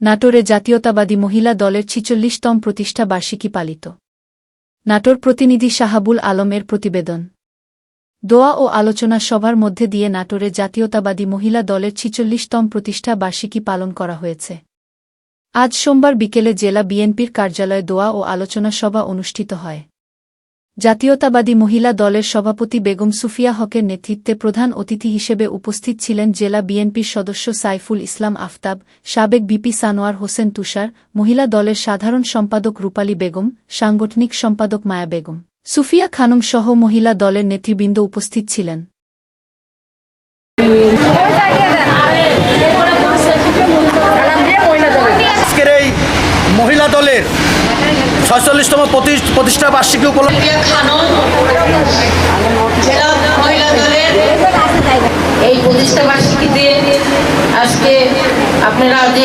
নাটোরে জাতীয়তাবাদী মহিলা দলের ছিচল্লিশতম প্রতিষ্ঠা বার্ষিকী পালিত। নাটোর প্রতিনিধি শাহাবুল আলমের প্রতিবেদন। দোয়া ও আলোচনা সভার মধ্যে দিয়ে নাটোরে জাতীয়তাবাদী মহিলা দলের ছিচল্লিশতম প্রতিষ্ঠা বার্ষিকী পালন করা হয়েছে। আজ সোমবার বিকেলে জেলা বিএনপির কার্যালয়ে দোয়া ও আলোচনা সভা অনুষ্ঠিত হয়। জাতীয়তাবাদী মহিলা দলের সভাপতি বেগম সুফিয়া হকের নেতৃত্বে প্রধান অতিথি হিসেবে উপস্থিত ছিলেন জেলা বিএনপির সদস্য সাইফুল ইসলাম আফতাব, সাবেক বিপি সানোয়ার হোসেন তুষার, মহিলা দলের সাধারণ সম্পাদক রূপালী বেগম, সাংগঠনিক সম্পাদক মায়া বেগম। সুফিয়া খানম সহ মহিলা দলের নেতৃবৃন্দ উপস্থিত ছিলেন আজকের এই মহিলা দলের ছয়চল্লিশতম প্রতিষ্ঠা বার্ষিকী উপলক্ষে এই প্রতিষ্ঠা বার্ষিকীতে আজকে আপনারা যে